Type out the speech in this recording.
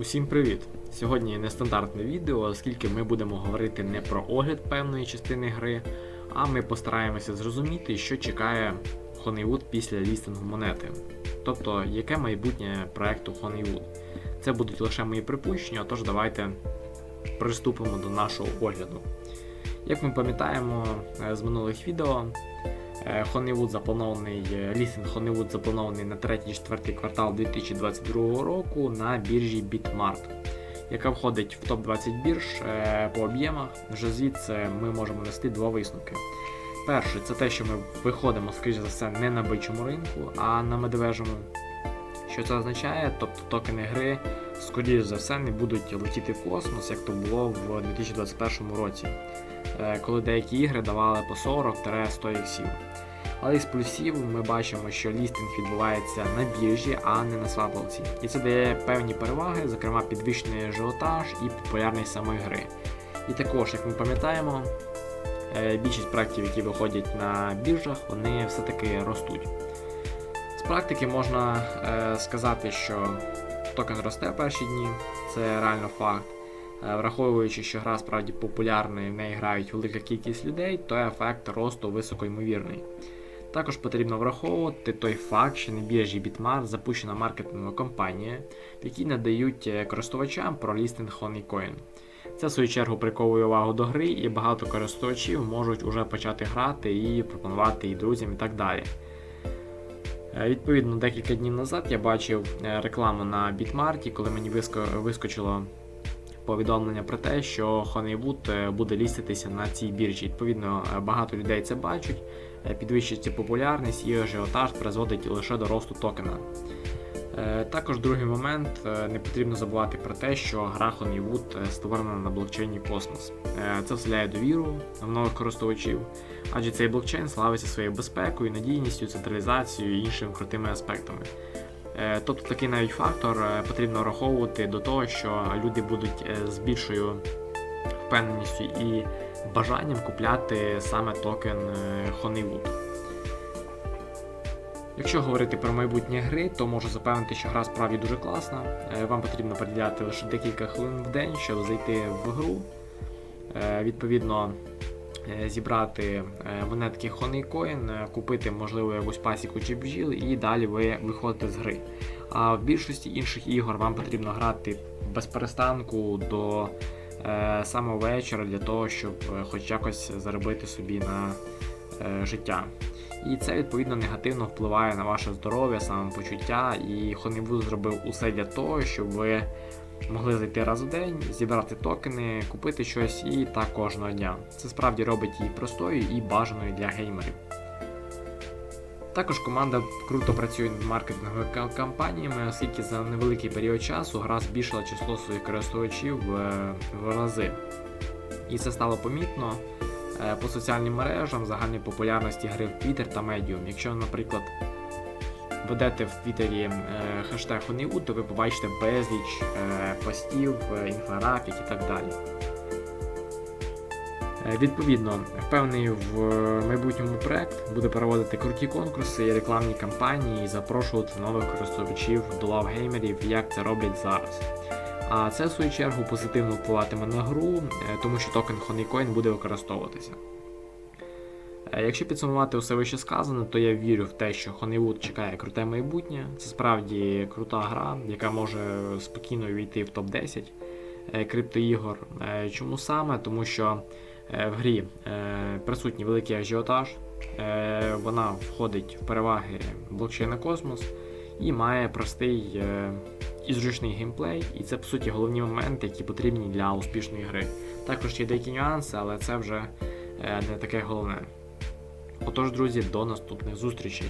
Усім привіт! Сьогодні нестандартне відео, оскільки ми будемо говорити не про огляд певної частини гри, а ми постараємося зрозуміти, що чекає Honeywood після лістингу монети. Тобто, яке майбутнє проекту Honeywood. Це будуть лише мої припущення, тож давайте приступимо до нашого огляду. Як ми пам'ятаємо е, з минулих відео, Honeywood запланований, е, лістинг запланований на 3-4 квартал 2022 року на біржі Bitmart, яка входить в топ-20 бірж е, по об'ємах. Вже звідси ми можемо нести два висновки. Перше, це те, що ми виходимо, скоріше за все, не на бичому ринку, а на медвежому. Що це означає? Тобто токени гри, скоріш за все, не будуть летіти в космос, як то було в 2021 році, е, коли деякі ігри давали по 40-100 іксів. Але із плюсів ми бачимо, що лістинг відбувається на біржі, а не на сваплці. І це дає певні переваги, зокрема підвищений ажіотаж і популярність самої гри. І також, як ми пам'ятаємо, е, більшість проєктів, які виходять на біржах, вони все-таки ростуть. Практики можна е, сказати, що токен росте перші дні, це реально факт. Е, Враховуючи, що гра справді популярна і в неї грають велика кількість людей, то ефект росту високоймовірний. Також потрібно враховувати той факт, що на біржі Bitmart запущена маркетингова кампанія, в якій надають е, користувачам про лістинг Honeycoin. Це в свою чергу приковує увагу до гри, і багато користувачів можуть уже почати грати і пропонувати її друзям і так далі. Е, Відповідно, декілька днів назад я бачив е, рекламу на бітмарті, коли мені вискочило повідомлення про те, що Honeywood е, буде ліститися на цій біржі. Відповідно, багато людей це бачать, підвищується популярність і ажіотаж призводить лише до росту токена. Е, Також другий момент, е, не потрібно забувати про те, що гра Honeywood е, створена на блокчейні. Е, Це вселяє довіру нових користувачів, адже цей блокчейн славиться своєю безпекою, надійністю, централізацією і іншими крутими аспектами. Тобто такий навіть фактор потрібно враховувати до того, що люди будуть з більшою впевненістю і бажанням купляти саме токен Honeywood. Якщо говорити про майбутнє гри, то можу запевнити, що гра справді дуже класна. Е, Вам потрібно приділяти лише декілька хвилин в день, щоб зайти в гру. Е, Відповідно, е, зібрати монетки Honeycoin, купити, можливо, якусь пасіку чи бджіл, і далі ви виходите з гри. А в більшості інших ігор вам потрібно грати без перестанку до самого вечора для того, щоб хоч якось заробити собі на життя. І це відповідно негативно впливає на ваше здоров'я, самопочуття. І Honeywood зробив усе для того, щоб ви могли зайти раз в день, зібрати токени, купити щось і так кожного дня. Це справді робить її простою і бажаною для геймерів. Також команда круто працює над маркетинговими кампаніями, оскільки за невеликий період часу гра збільшила число своїх користувачів е, в рази. І це стало помітно по соціальним мережам загальної популярності гри в Twitter та Medium. Якщо, наприклад, введете в Твіттері е, хештег Honeywood, то ви побачите безліч е, постів, е, інфографік і так далі. Е, Відповідно, впевнений в майбутньому проект буде проводити круті конкурси і рекламні кампанії і запрошувати нових користувачів до лав геймерів, як це роблять зараз. А це в свою чергу позитивно впливатиме на гру, е, тому що токен Honeycoin буде використовуватися. Е, Якщо підсумувати усе вище сказане, то я вірю в те, що Honeywood чекає круте майбутнє. Це справді крута гра, яка може спокійно війти в топ-10 е, криптоігор. Чому саме? Тому що в грі присутній великий ажіотаж, вона входить в переваги блокчейна Космос і має простий і зручний геймплей, і це по суті головні моменти, які потрібні для успішної гри. Також є деякі нюанси, але це вже е, не таке головне. Отож, друзі, до наступних зустрічей.